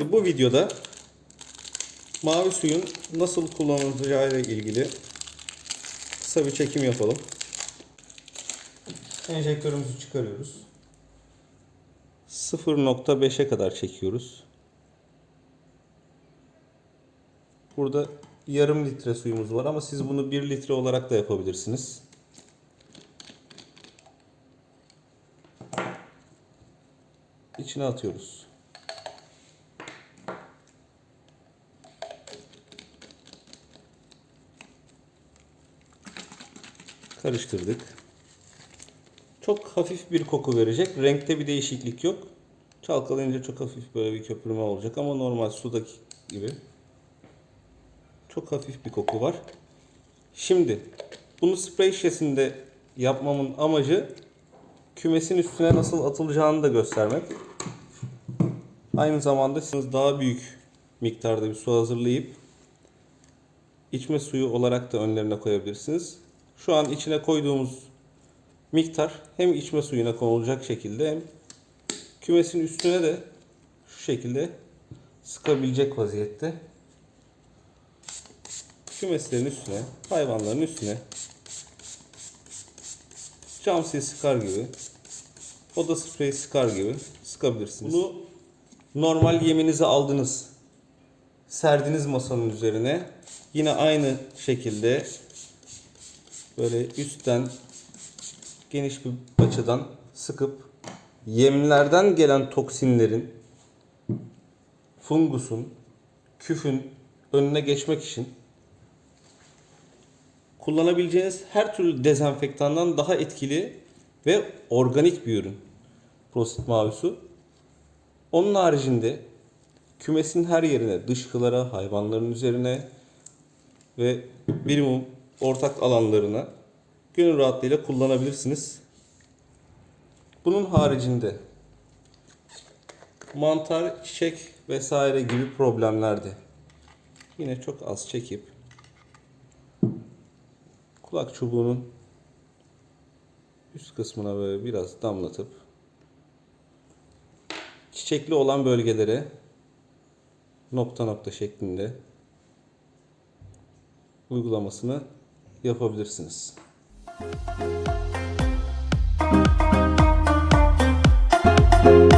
Bu videoda mavi suyun nasıl kullanılacağı ile ilgili kısa bir çekim yapalım. Enjektörümüzü çıkarıyoruz. 0.5'e kadar çekiyoruz. Burada yarım litre suyumuz var ama siz bunu 1 litre olarak da yapabilirsiniz. İçine atıyoruz. Karıştırdık. Çok hafif bir koku verecek. Renkte bir değişiklik yok. Çalkalayınca çok hafif böyle bir köpürme olacak ama normal sudaki gibi. Çok hafif bir koku var. Şimdi bunu sprey şişesinde yapmamın amacı kümesin üstüne nasıl atılacağını da göstermek. Aynı zamanda siz daha büyük miktarda bir su hazırlayıp içme suyu olarak da önlerine koyabilirsiniz. Şu an içine koyduğumuz miktar hem içme suyuna konulacak şekilde hem kümesin üstüne de şu şekilde sıkabilecek vaziyette. Kümeslerin üstüne, hayvanların üstüne cam sil sıkar gibi, oda spreyi sıkar gibi sıkabilirsiniz. Bunu normal yeminizi aldınız, serdiniz masanın üzerine. Yine aynı şekilde böyle üstten geniş bir açıdan sıkıp yemlerden gelen toksinlerin, fungusun, küfün önüne geçmek için kullanabileceğiniz her türlü dezenfektandan daha etkili ve organik bir ürün. Prosit mavi su. Onun haricinde kümesin her yerine, dışkılara, hayvanların üzerine ve birimum ortak alanlarına gönül rahatlığıyla kullanabilirsiniz. Bunun haricinde mantar, çiçek vesaire gibi problemlerde yine çok az çekip kulak çubuğunun üst kısmına böyle biraz damlatıp çiçekli olan bölgelere nokta nokta şeklinde uygulamasını yapabilirsiniz. Müzik